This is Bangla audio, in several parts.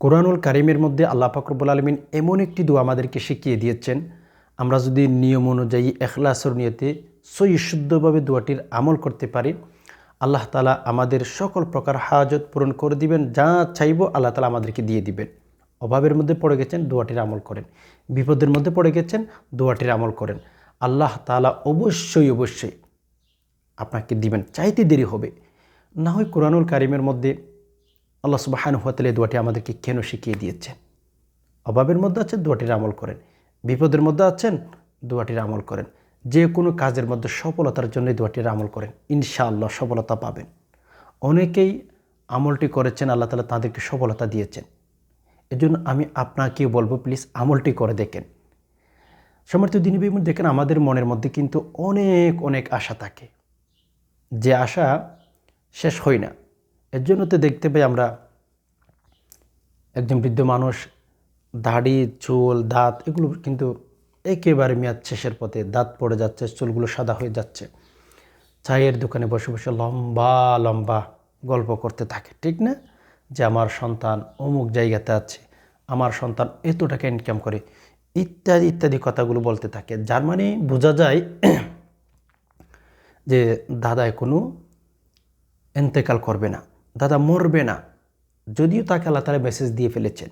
কোরআনুল কারিমের মধ্যে আল্লাহ ফাকরবুল আলমিন এমন একটি দোয়া আমাদেরকে শিখিয়ে দিয়েছেন। আমরা যদি নিয়ম অনুযায়ী এখলাসর নিয়তে সই শুদ্ধভাবে দোয়াটির আমল করতে পারি, আল্লাহ তালা আমাদের সকল প্রকার হাজত পূরণ করে দিবেন, যা চাইব আল্লাহ তালা আমাদেরকে দিয়ে দিবেন। অভাবের মধ্যে পড়ে গেছেন, দোয়াটির আমল করেন। বিপদের মধ্যে পড়ে গেছেন, দোয়াটির আমল করেন। আল্লাহ তালা অবশ্যই অবশ্যই আপনাকে দিবেন, চাইতে দেরি হবে। না হয় কোরআনুল কারিমের মধ্যে আল্লাহ সুবাহান হাতালে দোয়াটি আমাদেরকে কেন শিখিয়ে দিয়েছেন? অভাবের মধ্যে আছেন, দোয়াটির আমল করেন। বিপদের মধ্যে আছেন, দোয়াটির আমল করেন। যে কোনো কাজের মধ্যে সফলতার জন্য দোয়াটির আমল করেন। ইনশাআল্লাহ সফলতা পাবেন। অনেকেই আমলটি করেছেন, আল্লাহ তালা তাদেরকে সফলতা দিয়েছেন। এজন্য আমি আপনাকেও বলব, প্লিজ আমলটি করে দেখেন। সমর্থ দিনী বিমুন দেখেন আমাদের মনের মধ্যে কিন্তু অনেক অনেক আশা থাকে। যে আশা শেষ হয় না। এর জন্য তো দেখতে পাই আমরা একজন বৃদ্ধ মানুষ, দাড়ি, চুল, দাঁত, এগুলো কিন্তু একেবারে মেয়াদ শেষের পথে দাঁত পড়ে যাচ্ছে, চুলগুলো সাদা হয়ে যাচ্ছে। চায়ের দোকানে বসে বসে লম্বা লম্বা গল্প করতে থাকে, ঠিক না? যে আমার সন্তান অমুক জায়গাতে আছে, আমার সন্তান এত টাকা ইনকাম করে, ইত্যাদি ইত্যাদি কথাগুলো বলতে থাকে। যার মানে বোঝা যায় যে দাদায় কোনো এন্তেকাল করবে না। দাদা মরবে না। যদিও তাকে আল্লাহ তালা মেসেজ দিয়ে ফেলেছেন।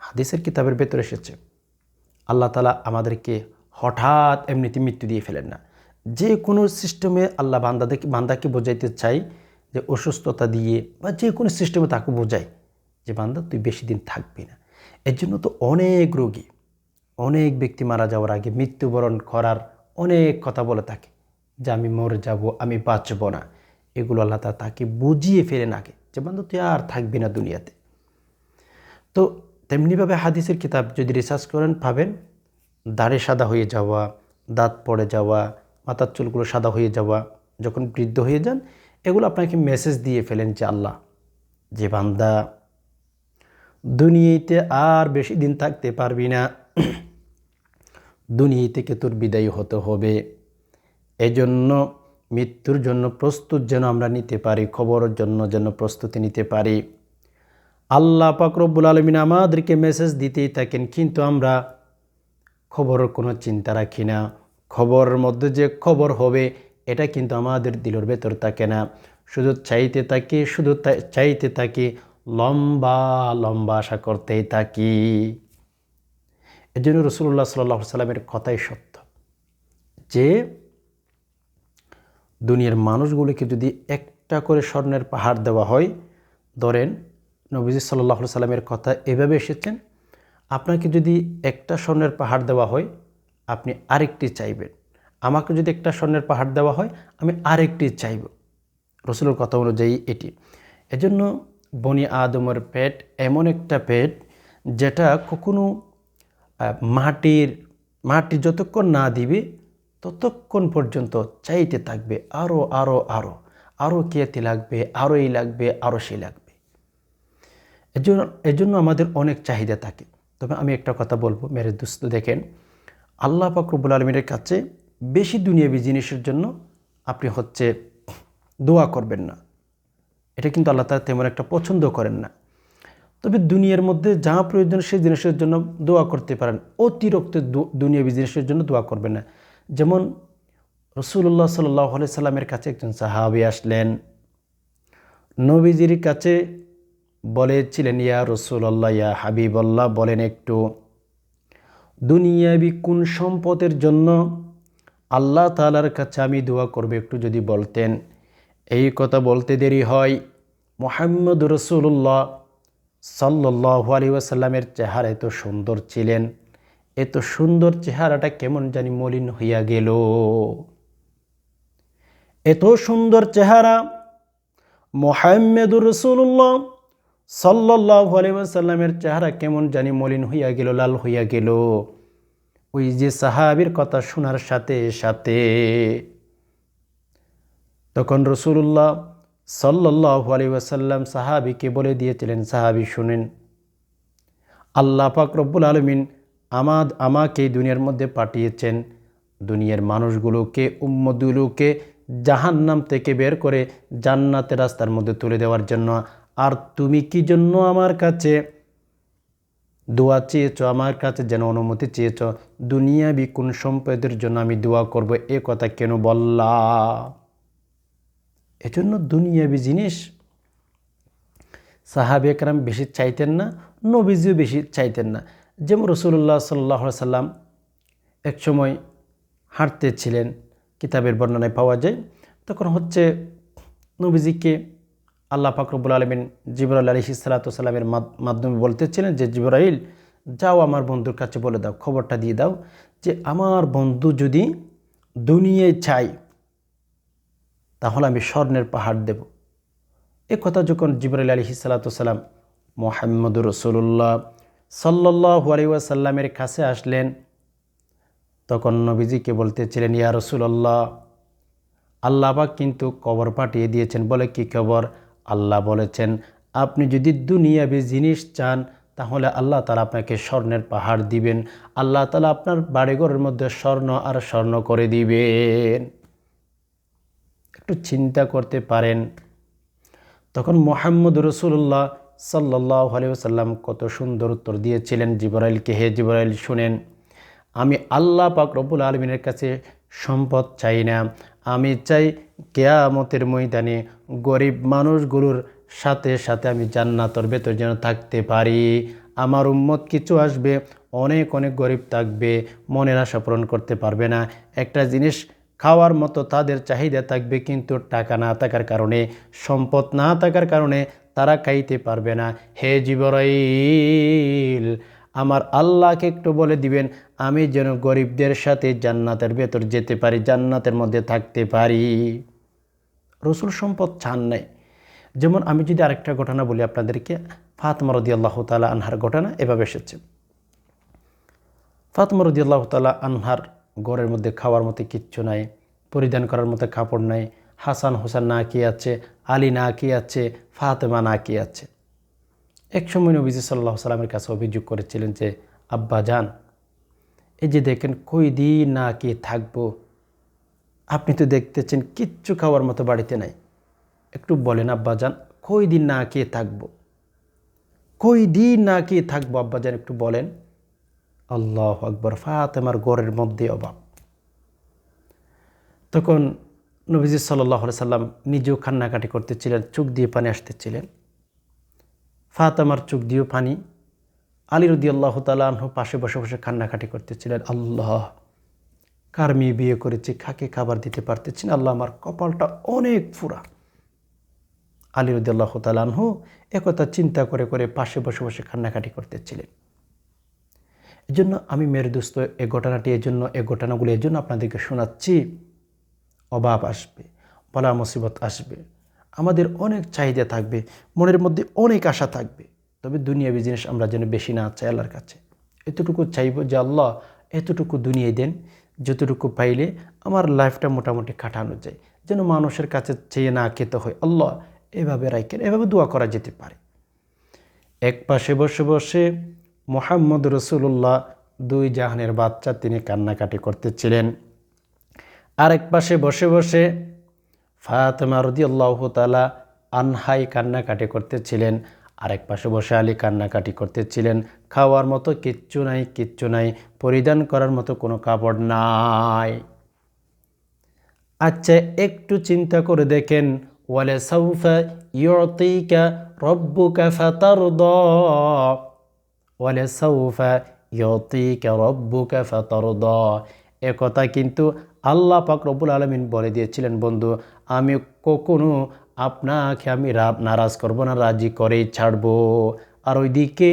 হাদিসের কিতাবের ভেতরে এসেছে, আল্লাহ তালা আমাদেরকে হঠাৎ এমনিতে মৃত্যু দিয়ে ফেলেন না। যে কোনো সিস্টেমে আল্লাহ বান্দাদেরকে, বান্দাকে বোঝাইতে চাই যে অসুস্থতা দিয়ে বা যে কোনো সিস্টেমে তাকে বোঝায় যে বান্দা, তুই বেশি দিন থাকবি না। এর জন্য তো অনেক রোগী, অনেক ব্যক্তি মারা যাওয়ার আগে মৃত্যুবরণ করার অনেক কথা বলে থাকে যে আমি মরে যাব, আমি বাঁচব না। এগুলো আল্লাহ তালা তাকে বুঝিয়ে ফেলেন আগে যে বান্ধব তুই আর থাকবি না দুনিয়াতে। তো তেমনিভাবে হাদিসের কিতাব যদি রিসার্চ করেন, পাবেন। দাড়ি সাদা হয়ে যাওয়া, দাঁত পড়ে যাওয়া, মাথার চুলগুলো সাদা হয়ে যাওয়া, যখন বৃদ্ধ হয়ে যান, এগুলো আপনাকে মেসেজ দিয়ে ফেলেন যে, আল্লাহ, যে বান্দা, দুনিয়াতে আর বেশি দিন থাকতে পারবি না। দুনিয়া থেকে তোর বিদায়ী হতে হবে। এজন্য মৃত্যুর জন্য প্রস্তুত যেন আমরা নিতে পারি, খবরের জন্য যেন প্রস্তুতি নিতে পারি। আল্লাহ পাকরব্বুল আলমিন আমাদেরকে মেসেজ দিতেই থাকেন, কিন্তু আমরা খবরের কোনো চিন্তা রাখি না। খবরের মধ্যে যে খবর হবে, এটা কিন্তু আমাদের দিলের ভেতর থাকে না। শুধু চাইতে থাকি, শুধু চাইতে থাকি, লম্বা লম্বা আশা করতেই থাকি। এর জন্য রসুল্লাহ সাল্লাহ সাল্লামের কথাই সত্য যে দুনিয়ার মানুষগুলিকে যদি একটা করে স্বর্ণের পাহাড় দেওয়া হয়, ধরেন নবীজি সাল্লাহ সাল্লামের কথা এভাবে এসেছেন, আপনাকে যদি একটা স্বর্ণের পাহাড় দেওয়া হয়, আপনি আরেকটি চাইবেন। আমাকে যদি একটা স্বর্ণের পাহাড় দেওয়া হয়, আমি আরেকটি চাইব। রসুলের কথা অনুযায়ী এটি। এজন্য বনি আদমের পেট এমন একটা পেট যেটা কখনো মাটির, মাটি যতক্ষণ না দিবে ততক্ষণ পর্যন্ত চাইতে থাকবে আরও আরও আরও আরও কেয়াতি লাগবে আরও এই লাগবে আরও সেই লাগবে। এজন্য এজন্য আমাদের অনেক চাহিদা থাকে। তবে আমি একটা কথা বলব, মেরে দুস্ত, দেখেন, আল্লাহ পাকরবুল আলমীর কাছে বেশি দুনিয়াবি জিনিসের জন্য আপনি হচ্ছে দোয়া করবেন না। এটা কিন্তু আল্লাহ তালা তেমন একটা পছন্দ করেন না। তবে দুনিয়ার মধ্যে যা প্রয়োজন সেই জিনিসের জন্য দোয়া করতে পারেন। অতিরিক্ত দুনিয়াবি জিনিসের জন্য দোয়া করবেন না। যেমন রসুল্লাহ সাল্লাহ সাল্লামের কাছে একজন সাহাবি আসলেন। নবীজির কাছে বলেছিলেন, ইয়া রসুল্লাহ ইয়া হাবিবল্লাহ, বলেন একটু, দুনিয়াবি কোন সম্পদের জন্য আল্লাহ তালার কাছে আমি দোয়া করবে একটু যদি বলতেন? এই কথা বলতে দেরি হয়। মোহাম্মদ রসুল্লাহ সাল্লাহ আলী ওয়াসাল্লামের চেহারা এত সুন্দর ছিলেন। এত সুন্দর চেহারাটা কেমন জানি মলিন হইয়া গেল। এত সুন্দর চেহারা মোহাম্মদুর রসুল্লাহ সাল্লাহ আলিমাসাল্লামের চেহারা কেমন জানি মলিন হইয়া গেল, লাল হইয়া গেল। ওই যে সাহাবির কথা শোনার সাথে সাথে তখন রসুল্লাহ সাল্লাহ আলী ওয়াসাল্লাম সাহাবিকে বলে দিয়েছিলেন, সাহাবি শুনেন, আল্লাহ পাক রব্বুল আলমিন আমাদ আমাকে দুনিয়ার মধ্যে পাঠিয়েছেন। দুনিয়ার মানুষগুলোকে উম্মদুলোকে জাহান্নাম থেকে বের করে জান্নাতের রাস্তার মধ্যে তুলে দেওয়ার জন্য। আর তুমি কি জন্য আমার কাছে দোয়া চেয়েছ, আমার কাছে যেন অনুমতি চেয়েছ? দুনিয়াবি কোন সম্পদের জন্য আমি দোয়া করব, এ কথা কেন বললা? এজন্য দুনিয়াবি জিনিস সাহাবি একরাম বেশি চাইতেন না, নবীজিও বেশি চাইতেন না। যেমন রসুল্লাহ সাল্লাহ সাল্লাম এক সময় হাঁটতে ছিলেন কিতাবের বর্ণনায় পাওয়া যায়। তখন হচ্ছে নবীজিকে আল্লাহ ফাকরবুল আলমিন জিবরাল আলী সালাতামের মাধ্যমে বলতেছিলেন যে, জিবরাইল, যাও আমার বন্ধুর কাছে বলে দাও, খবরটা দিয়ে দাও যে, আমার বন্ধু যদি দুনিয়ায় চাই তাহলে আমি স্বর্ণের পাহাড় দেব। এ কথা যখন জিবরাইল আলী সালাতাম মোহাম্মদুর রসুল্লাহ সাল্লাহ আলিউসাল্লামের কাছে আসলেন। তখন নবীজিকে বলতেছিলেন, ইয়া রসুল্লাহ আল্লাহবাক কিন্তু কবর পাঠিয়ে দিয়েছেন। বলে কি খবর আল্লাহ বলেছেন, আপনি যদি দুনিয়াবি জিনিস চান, তাহলে আল্লাহ তালা আপনাকে স্বর্ণের পাহাড় দিবেন। আল্লাহ তালা আপনার বাড়িঘরের মধ্যে স্বর্ণ আর স্বর্ণ করে দিবেন। একটু চিন্তা করতে পারেন। তখন মোহাম্মদ রসুল্লাহ সাল্লাহ আলিয়াল্লাম কত সুন্দর উত্তর দিয়েছিলেন। জিবরাইলকে হে জিবরাইল, শুনেন, আমি আল্লাহ পাক রব্বুল আলমিনের কাছে সম্পদ চাই না। আমি চাই কেয়ামতের ময়দানে গরিব মানুষগুলোর সাথে সাথে আমি জান্নাতর ভেতর যেন থাকতে পারি। আমার উম্মত কিছু আসবে, অনেক অনেক গরিব থাকবে, মনের আশা পূরণ করতে পারবে না। একটা জিনিস খাওয়ার মতো তাদের চাহিদা থাকবে কিন্তু টাকা না থাকার কারণে, সম্পদ না থাকার কারণে তারা খাইতে পারবে না। হে জীবরাইল, আমার আল্লাহকে একটু বলে দিবেন, আমি যেন গরিবদের সাথে জান্নাতের ভেতর যেতে পারি, জান্নাতের মধ্যে থাকতে পারি। রসুল সম্পদ চান নাই। যেমন আমি যদি আরেকটা ঘটনা বলি আপনাদেরকে, ফাতমা রদি আল্লাহ তালা আনহার ঘটনা এভাবে এসেছে। ফাতমা রদি আল্লাহ তালা আনহার ঘরের মধ্যে খাওয়ার মতো কিচ্ছু নাই, পরিধান করার মতো কাপড় নাই, হাসান হোসেন না কি আছে, আলী না কি আছে, ফাতেমা না কি আছে। এক সময় নবীজি সাল্লাহ সাল্লামের কাছে অভিযোগ করেছিলেন যে, আব্বা যান, এই যে দেখেন কই দিন না কি থাকব, আপনি তো দেখতেছেন কিচ্ছু খাওয়ার মতো বাড়িতে নাই। একটু বলেন, আব্বা যান, কই দিন না কে থাকব? কই দিন না কে থাকব, আব্বা যান, একটু বলেন। আল্লাহ আকবর, ফাতেমার গড়ের মধ্যে অভাব তখন নবীজি সাল্লাহ সাল্লাম নিজেও কান্নাকাটি করতেছিলেন, চোখ দিয়ে পানি আসতেছিলেন। ফাতেমার চোখ দিয়েও পানি। আলী রদি আল্লাহ তালাহ পাশে বসে বসে কান্নাকাটি করতেছিলেন, আল্লাহ, কার মেয়ে বিয়ে করেছে খাকে খাবার দিতে পারতেছি না? আল্লাহ আমার কপালটা অনেক ফুরা। আলী রদি আল্লাহ তালাহ একথা চিন্তা করে করে পাশে বসে বসে কান্নাকাটি করতেছিলেন। এই জন্য আমি মেয়ের দোস্ত, এ ঘটনাটি এই জন্য এ ঘটনাগুলি এই জন্য আপনাদেরকে শোনাচ্ছি। অভাব আসবে, বলা মুসিবত আসবে। আমাদের অনেক চাহিদা থাকবে, মনের মধ্যে অনেক আশা থাকবে। তবে দুনিয়াবি জিনিস আমরা যেন বেশি না চাই আল্লাহর কাছে। এতটুকু চাইব যে আল্লাহ এতটুকু দুনিয়ায় দেন, যতটুকু পাইলে আমার লাইফটা মোটামুটি কাটানো যায়। যেন মানুষের কাছে চেয়ে না খেতে হয়, আল্লাহ এভাবে রাখেন এভাবে দোয়া করা যেতে পারে। এক পাশে বসে বসে মোহাম্মদ রসুল্লাহ দুই জাহানের বাচ্চা তিনি কান্নাকাটি করতেছিলেন। আরেক পাশে বসে বসে ফাতেমা রদি আল্লাহ তালা আনহাই কান্নাকাটি করতেছিলেন। আরেক পাশে বসে আলী কান্নাকাটি করতেছিলেন। খাওয়ার মতো কিচ্ছু নাই কিচ্ছু নাই, পরিধান করার মতো কোনো কাপড় নাই। আচ্ছা একটু চিন্তা করে দেখেন, ওয়ালে সৌফা ইয়তিকা রব্বুকা ফাতারদা। ইয়তিকা রব্বুকা ফাতারদা একথা কিন্তু আল্লাহ পাক রব্বুল আলমিন বলে দিয়েছিলেন, বন্ধু, আমি কখনো আপনাকে আমি নারাজ করব না, রাজি করেই ছাড়বো। আর ওইদিকে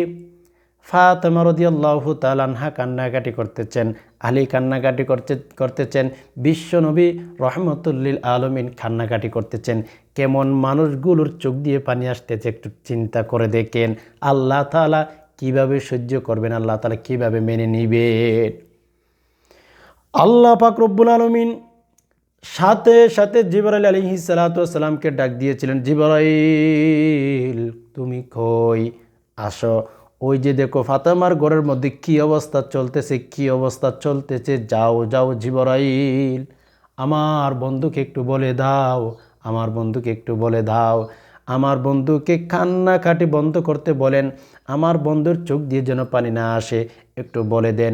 ফাতেমা রদি আল্লাহ তালানহা কান্নাকাটি করতেছেন, আলী কান্নাকাটি করতে করতেছেন বিশ্বনবী রহমতুল্লিল আলমিন কান্নাকাটি করতেছেন। কেমন মানুষগুলোর চোখ দিয়ে পানি আসতেছে, একটু চিন্তা করে দেখেন। আল্লাহ তালা কীভাবে সহ্য করবেন? আল্লাহ তালা কীভাবে মেনে নিবেন? আল্লাহ পাক রব্বুল আলমিন সাথে সাথে জিবরাইল আলী সালাতামকে ডাক দিয়েছিলেন, জিবরাইল, তুমি কই আসো? ওই যে দেখো ফাতেমার ঘরের মধ্যে কি অবস্থা চলতেছে, কি অবস্থা চলতেছে? যাও যাও জিবরাইল, আমার বন্ধুকে একটু বলে দাও, আমার বন্ধুকে একটু বলে দাও। আমার বন্ধুকে কান্নাকাটি বন্ধ করতে বলেন, আমার বন্ধুর চোখ দিয়ে যেন পানি না আসে। একটু বলে দেন,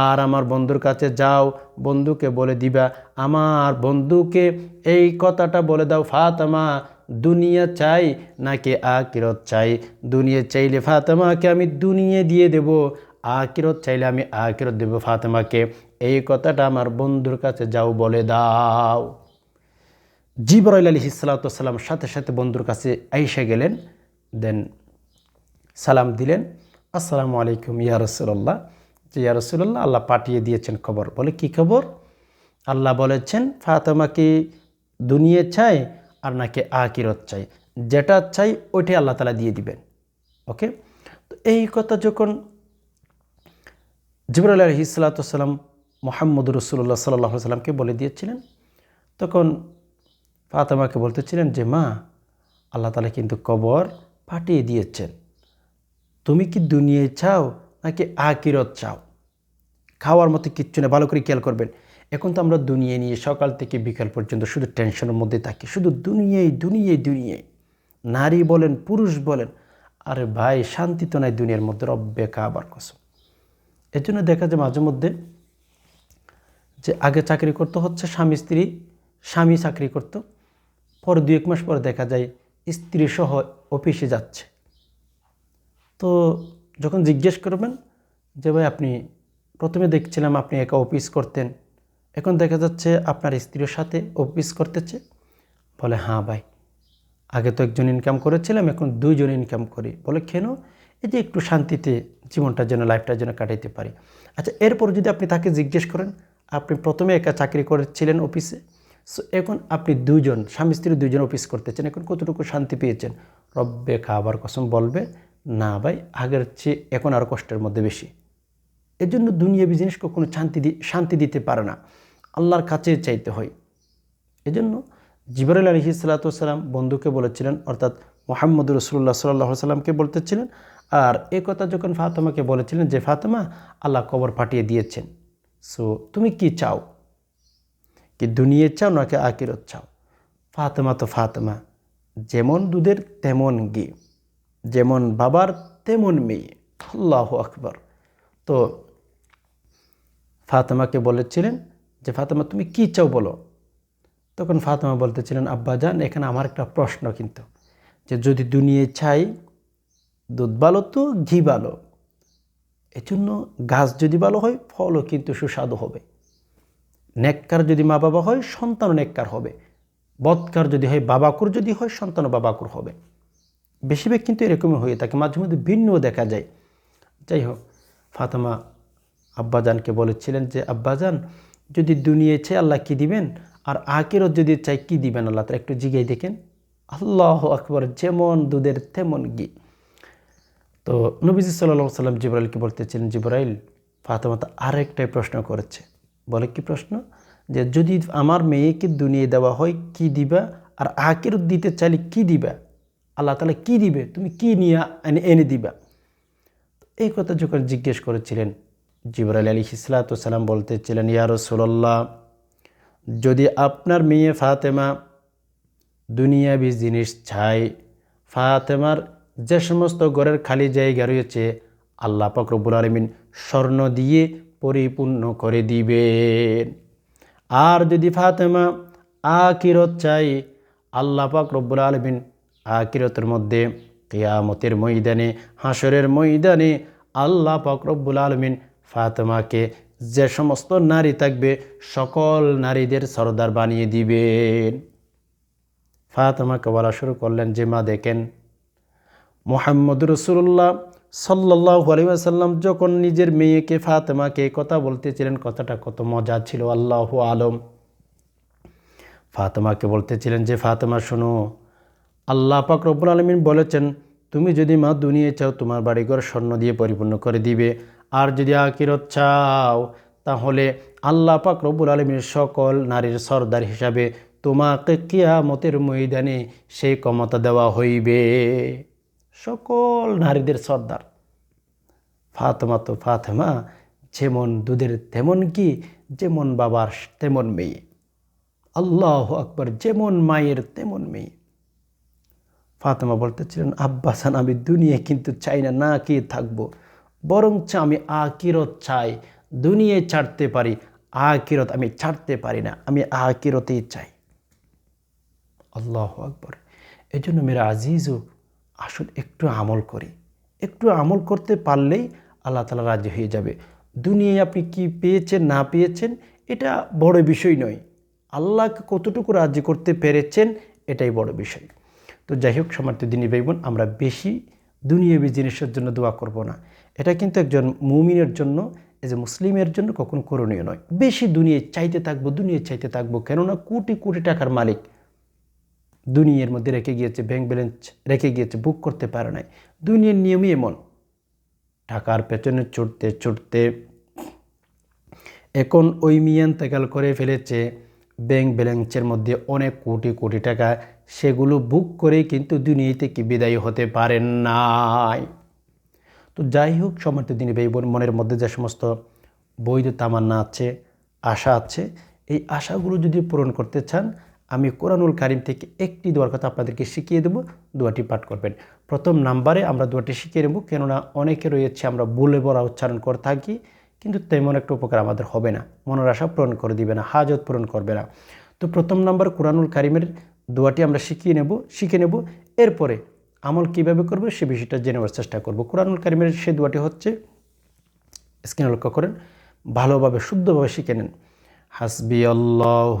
আর আমার বন্ধুর কাছে যাও, বন্ধুকে বলে দিবা, আমার বন্ধুকে এই কথাটা বলে দাও, ফাতেমা, দুনিয়া চাই নাকি আকিরত চাই? দুনিয়া চাইলে ফাতেমাকে আমি দুনিয়া দিয়ে দেব আকিরত চাইলে আমি আকিরত দেব ফাতেমাকে। এই কথাটা আমার বন্ধুর কাছে যাও, বলে দাও। জিবরাইল আলী হিসালাতাম সাথে সাথে বন্ধুর কাছে আইসা গেলেন, দেন সালাম দিলেন, আসসালামু আলাইকুম ইয়া রসুল্লাহ যে, ইয়া রসুল্লাহ আল্লাহ পাঠিয়ে দিয়েছেন খবর। বলে কি খবর? আল্লাহ বলেছেন, ফাতেমা কি দুনিয়া চাই আর নাকি আকিরত চাই যেটা চাই ওইটাই আল্লাহ তালা দিয়ে দিবেন। ওকে? তো এই কথা যখন জিবরাল আলহি সাল্লাতাম মোহাম্মদ রসুল্লাহ সাল্লাহ সাল্লামকে বলে দিয়েছিলেন, তখন ফাতেমাকে বলতেছিলেন যে, মা, আল্লাহ তালা কিন্তু কবর পাঠিয়ে দিয়েছেন। তুমি কি দুনিয়ায় চাও নাকি আকিরত চাও? খাওয়ার মতো কিচ্ছু না, ভালো করে খেয়াল করবেন। এখন তো আমরা দুনিয়া নিয়ে সকাল থেকে বিকাল পর্যন্ত শুধু টেনশনের মধ্যে থাকি। শুধু দুনিয়ায় দুনিয়ায় দুনিয়ায়। নারী বলেন, পুরুষ বলেন, আরে ভাই, শান্তি তো নাই দুনিয়ার মধ্যে, রব্বে কাবার কসম। এর জন্য দেখা যায় মাঝে মধ্যে যে, আগে চাকরি করতে হচ্ছে, স্বামী, স্ত্রী, স্বামী চাকরি করত। পরে দু এক মাস পরে দেখা যায় স্ত্রী সহ অফিসে যাচ্ছে। তো যখন জিজ্ঞেস করবেন যে, ভাই, আপনি প্রথমে দেখছিলাম আপনি একা অফিস করতেন, এখন দেখা যাচ্ছে আপনার স্ত্রীর সাথে অফিস করতেছে। বলে হ্যাঁ ভাই, আগে তো একজন ইনকাম করেছিলাম, এখন দুইজন ইনকাম করি। বলে, কেন? এই যে একটু শান্তিতে জীবনটার জন্য লাইফটার জন্য কাটাইতে পারি। আচ্ছা এরপর যদি আপনি তাকে জিজ্ঞেস করেন, আপনি প্রথমে একা চাকরি করেছিলেন অফিসে? সো এখন আপনি দুজন স্বামী স্ত্রী দুজন অফিস করতেছেন, এখন কতটুকু শান্তি পেয়েছেন? রব্বে খাবার কসম বলবে, না ভাই, আগের চেয়ে এখন আর কষ্টের মধ্যে বেশি। এর জন্য বিজনেস কখনো শান্তি শান্তি দিতে পারে না। আল্লাহর কাছে চাইতে হয়। এজন্য জিবরাল আলহি সাল্লাতাম বন্ধুকে বলেছিলেন, অর্থাৎ মোহাম্মদ রসুল্লাহ সাল্লাহ সাল্লামকে বলতেছিলেন, আর এ কথা যখন ফাতেমাকে বলেছিলেন যে, ফাতেমা, আল্লাহ কবর পাঠিয়ে দিয়েছেন। সো তুমি কি চাও? কি দুনিয়ে চাও নাকি আকিরত চাও? ফাতেমা তো ফাতেমা। যেমন দুধের তেমন ঘি। যেমন বাবার তেমন মেয়ে। আল্লাহ আকবর। তো ফাতেমাকে বলেছিলেন যে, ফাতেমা, তুমি কি চাও বলো? তখন ফাতেমা বলতেছিলেন আব্বাজান এখানে আমার একটা প্রশ্ন কিন্তু। যে, যদি দুনিয়ায় চাই, দুধ ভালো তো ঘি ভালো। এজন্য গাছ যদি ভালো হয়, ফলও কিন্তু সুস্বাদু হবে। নেককার যদি মা বাবা হয়, সন্তানও নেককার হবে। বৎকার যদি হয়, বাবাকুর যদি হয়, সন্তানও বাবাকুর হবে। বেশিরভাগ কিন্তু এরকমই হয়ে থাকে। মাঝে মধ্যে ভিন্ন দেখা যায়। যাই হোক, ফাতেমা আব্বাজানকে বলেছিলেন যে, আব্বাজান, যদি দুনিয়ায় চাই আল্লাহ কী দিবেন? আর আকেরও যদি চাই কী দিবেন আল্লাহ? তারা একটু জিগাই দেখেন। আল্লাহ আকবর, যেমন দুধের তেমন গি তো নবীজি সাল্লাহ সাল্লাম জিব্রাইলকে বলতেছিলেন, জিব্রাইল, ফাতেমা তো আরেকটাই প্রশ্ন করেছে। বলে কি প্রশ্ন? যে যদি আমার মেয়েকে দুনিয়ে দেওয়া হয়, কি দিবা? আর আকের দিতে চাইলে কি দিবা? আল্লাহ তালা কি দিবে? তুমি কি নিয়ে এনে দিবা? এই কথা যখন জিজ্ঞেস করেছিলেন, জিবরাইল আলী হিসলাতাম বলতেছিলেন, ইয়া রসুল্লাহ যদি আপনার মেয়ে ফাতেমা দুনিয়াবি জিনিস চাই ফাতেমার যে সমস্ত ঘরের খালি জায়গা রয়েছে, আল্লাহ পাকরবুল আলমিন স্বর্ণ দিয়ে পরিপূর্ণ করে দিবেন। আর যদি ফাতেমা আকিরত চাই আল্লাহ পাক রব্বুল আলমিন আকিরতের মধ্যে কেয়ামতের ময়দানে হাসরের ময়দানে আল্লাহ পাক রব্বুল আলমিন ফাতেমাকে যে সমস্ত নারী থাকবে, সকল নারীদের সর্দার বানিয়ে দিবেন। ফাতেমাকে বলা শুরু করলেন, যে মা দেখেন, মোহাম্মদ রসুল্লাহ সাল্লাহ আলিয়াসাল্লাম যখন নিজের মেয়েকে ফাতেমাকে কথা বলতেছিলেন, কথাটা কত মজা ছিল, আল্লাহ আলম। ফাতেমাকে বলতেছিলেন যে, ফাতেমা, শোনো, আল্লাহ পাক রব্বুল আলমিন বলেছেন, তুমি যদি মা দুনিয়ে চাও, তোমার বাড়িঘর স্বর্ণ দিয়ে পরিপূর্ণ করে দিবে। আর যদি আকিরত চাও, তাহলে আল্লাহ পাক রব্বুল আলমীর সকল নারীর সর্দার হিসাবে তোমাকে কিয়ামতের ময়দানে সেই ক্ষমতা দেওয়া হইবে। সকল নারীদের সর্দার। ফাতেমা তো ফাতেমা, যেমন দুধের তেমন কি, যেমন বাবার তেমন মেয়ে। আল্লাহ আকবর, যেমন মায়ের তেমন মেয়ে। ফাতেমা বলতেছিলেন, আব্বাসান, আমি দুনিয়া কিন্তু চাই না না কি থাকব। বরঞ্চ আমি আকিরত চাই দুনিয়ায় ছাড়তে পারি আকিরত আমি ছাড়তে পারি না, আমি আকিরতেই চাই। আল্লাহ আকবর। এই জন্য মেরা আজিজও আসুন একটু আমল করি। একটু আমল করতে পারলেই আল্লাহ তালা রাজি হয়ে যাবে। দুনিয়ায় আপনি কি পেয়েছেন, না পেয়েছেন, এটা বড় বিষয় নয়। আল্লাহকে কতটুকু রাজি করতে পেরেছেন, এটাই বড় বিষয়। তো যাই হোক সমার্থ দিনী ভাই আমরা বেশি দুনিয়াবী জিনিসের জন্য দোয়া করব না। এটা কিন্তু একজন মুমিনের জন্য এজ এ মুসলিমের জন্য কখনো করণীয় নয়। বেশি দুনিয়ায় চাইতে থাকব, দুনিয়ায় চাইতে থাকব, কেননা কোটি কোটি টাকার মালিক। দুনিয়ার মধ্যে রেখে গিয়েছে ব্যাংক ব্যালেন্স রেখে গিয়েছে বুক করতে পারে নাই। দুনিয়ার নিয়মই এমন। টাকার পেছনে ছুটতে ছুটতে এখন ওই মিয়ান তেকাল করে ফেলেছে ব্যাংক ব্যালেন্সের মধ্যে অনেক কোটি কোটি টাকা। সেগুলো বুক করে কিন্তু দুনিয়া থেকে বিদায় হতে পারেন নাই। তো যাই হোক সমর্থ দিনী ভাই মনের মধ্যে যে সমস্ত বৈধ তামান্না আছে, আশা আছে, এই আশাগুলো যদি পূরণ করতে চান আমি কোরআনুল কারিম থেকে একটি দোয়ার কথা আপনাদেরকে শিখিয়ে দেবো। দোয়াটি পাঠ করবেন। প্রথম নাম্বারে আমরা দোয়াটি শিখিয়ে নেব কেননা অনেকে রয়েছে আমরা বলে বলা উচ্চারণ করে থাকি, কিন্তু তেমন একটা উপকার আমাদের হবে না। মনের আশা পূরণ করে দিবে না, হাজত পূরণ করবে না। তো প্রথম নাম্বার কোরআনুল কারিমের দোয়াটি আমরা শিখিয়ে নেব, শিখে নেব। এরপরে আমল কীভাবে করবে সে বিষয়টা জেনে নেওয়ার চেষ্টা করব। কোরআনুল কারিমের সে দোয়াটি হচ্ছে, স্ক্রিনে লক্ষ্য করেন, ভালোভাবে, শুদ্ধভাবে শিখে নেন। হাসবি আল্লাহ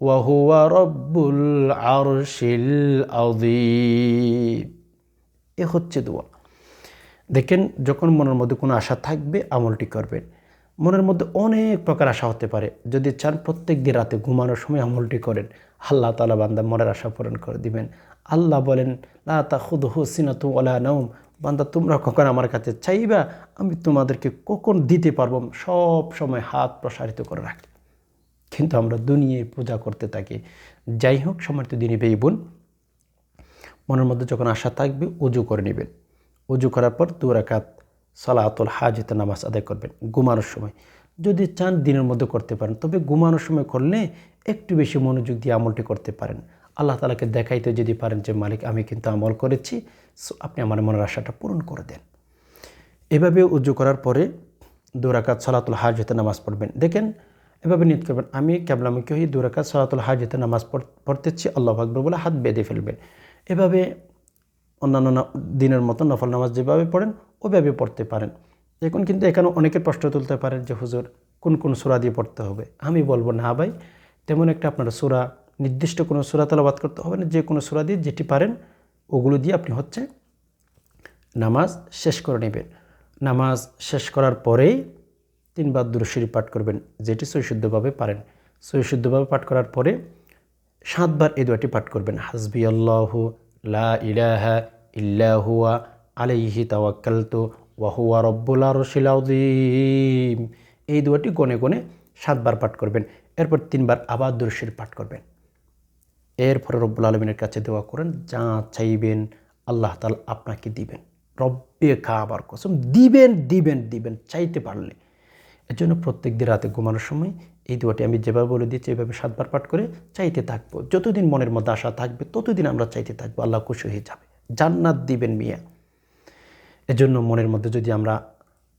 ওয়াহুয়া রব্বুল আরশিল আযীম। এ হচ্ছে দোয়া। দেখেন, যখন মনের মধ্যে কোনো আশা থাকবে, আমলটি করবেন। মনের মধ্যে অনেক প্রকার আশা হতে পারে। যদি চান প্রত্যেক দিন রাতে ঘুমানোর সময় আমলটি করেন, আল্লাহ তালা বান্দা মনের আশা পূরণ করে দিবেন। আল্লাহ বলেন, লা তা খুদ হুসিনা তু আলা নৌম বান্দা, তোমরা কখন আমার কাছে চাইবা? আমি তোমাদেরকে কখন দিতে পারব? সব সময় হাত প্রসারিত করে রাখি কিন্তু আমরা দুনিয়ায় পূজা করতে থাকি। যাই হোক সমর্থ দিনই বেই বোন। মনের মধ্যে যখন আশা থাকবে, উজু করে নেবেন। উজু করার পর দুরাকাত সালাতুল হাজিতে নামাজ আদায় করবেন, ঘুমানোর সময়। যদি চান দিনের মধ্যে করতে পারেন, তবে ঘুমানোর সময় করলে একটু বেশি মনোযোগ দিয়ে আমলটি করতে পারেন। আল্লাহ তালাকে দেখাইতে যদি পারেন যে, মালিক, আমি কিন্তু আমল করেছি, সো আপনি আমার মনের আশাটা পূরণ করে দেন। এভাবে উজু করার পরে দুরাকাত সালাতুল হাজতে নামাজ পড়বেন। দেখেন এভাবে নিয়ত করবেন, আমি কেবলামুখী হয়ে দুরাকাত সালাতুল হাজতে নামাজ পড়তেছি, আল্লাহ আকবর বলে হাত বেঁধে ফেলবেন। এভাবে অন্যান্য দিনের মতো নফল নামাজ যেভাবে পড়েন ওভাবে পড়তে পারেন। এখন কিন্তু এখানে অনেকের প্রশ্ন তুলতে পারেন যে, হুজুর, কোন কোন সুরা দিয়ে পড়তে হবে? আমি বলব, না ভাই, তেমন একটা আপনার সুরা, নির্দিষ্ট কোনো সুরা তালাবাদ করতে হবে না, যে কোনো সুরা দিয়ে যেটি পারেন, ওগুলো দিয়ে আপনি হচ্ছে নামাজ শেষ করে নেবেন। নামাজ শেষ করার পরেই তিনবার দুরশরী পাঠ করবেন, যেটি সৈশুদ্ধভাবে পারেন। সৈশুদ্ধভাবে পাঠ করার পরে সাতবার এই দোয়াটি পাঠ করবেন। হাসবি আল্লাহ লা ইলাহা ইল্লাহুয়া আলাইহি তাওয়াক্কালতু ওয়াহুয়া রব্বুল আরশিল আযীম। এই দোয়াটি গনে গনে সাতবার পাঠ করবেন, এরপর তিনবার আবার দুরশির পাঠ করবেন। এরপরে রব্বুল আলমিনের কাছে দেওয়া করেন, যা চাইবেন আল্লাহ তাল আপনাকে দিবেন। রব্বে খাবার কসম, দিবেন দিবেন দিবেন, চাইতে পারলে। এর জন্য প্রত্যেক দিন রাতে ঘুমানোর সময় এই দোয়াটি আমি যেভাবে বলে দিচ্ছি এভাবে সাতবার পাঠ করে চাইতে থাকব। যতদিন মনের মধ্যে আশা থাকবে, ততদিন আমরা চাইতে থাকব, আল্লাহ খুশি হয়ে যাবে। জান্নাত দিবেন মিয়া। এজন্য মনের মধ্যে যদি আমরা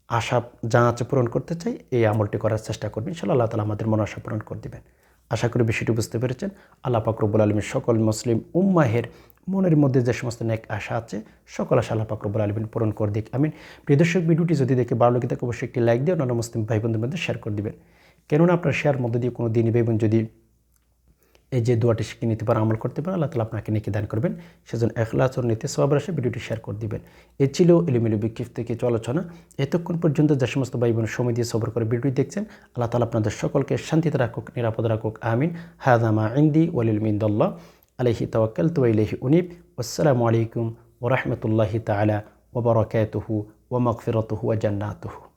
আশা, যা আছে পূরণ করতে চাই, এই আমলটি করার চেষ্টা করবেন। ইনশাল্লাহ আল্লাহ তালা আমাদের মন আশা পূরণ করে দেবেন। আশা করি বিষয়টি বুঝতে পেরেছেন। আল্লাহ পাকরবুল আলমীর সকল মুসলিম উম্মাহের মনের মধ্যে যে সমস্ত নেক আশা আছে, সকল আশা আল্লাহ পাকরবুল আলমিন পূরণ করে দিক। আমিন। প্রিয় দর্শক, ভিডিওটি যদি দেখে ভালো লাগে থাকে অবশ্যই একটি লাইক দিয়ে অন্যান্য মুসলিম ভাই বোনদের মধ্যে শেয়ার করে দিবেন। কেননা আপনার শেয়ার মধ্যে দিয়ে কোনো দিনই ভাই বোন যদি এই যে দোয়াটি শিখে নিতে পারে, আমল করতে পারে, আল্লাহ তালা আপনাকে নেকি দান করবেন। সেজন্য এখলাস ও নীতি সবার আসে ভিডিওটি শেয়ার করে দিবেন। এ ছিল এলিমিলি বিক্ষিপ থেকে আলোচনা। এতক্ষণ পর্যন্ত যে সমস্ত ভাই বোন সময় দিয়ে সবর করে ভিডিওটি দেখছেন, আল্লাহ তালা আপনাদের সকলকে শান্তিতে রাখুক, নিরাপদ রাখুক। আমিন। হায়াদামা ইন্দি ওয়ালিল মিন্দল্লাহ আলহি তাওয়াক্কাল তো ইলহি উনিব আসসালামু আলাইকুম ওরহমতুল্লাহি তালা ওবরাকাতুহু ওমগফিরতুহু ওয়া জান্নাতুহু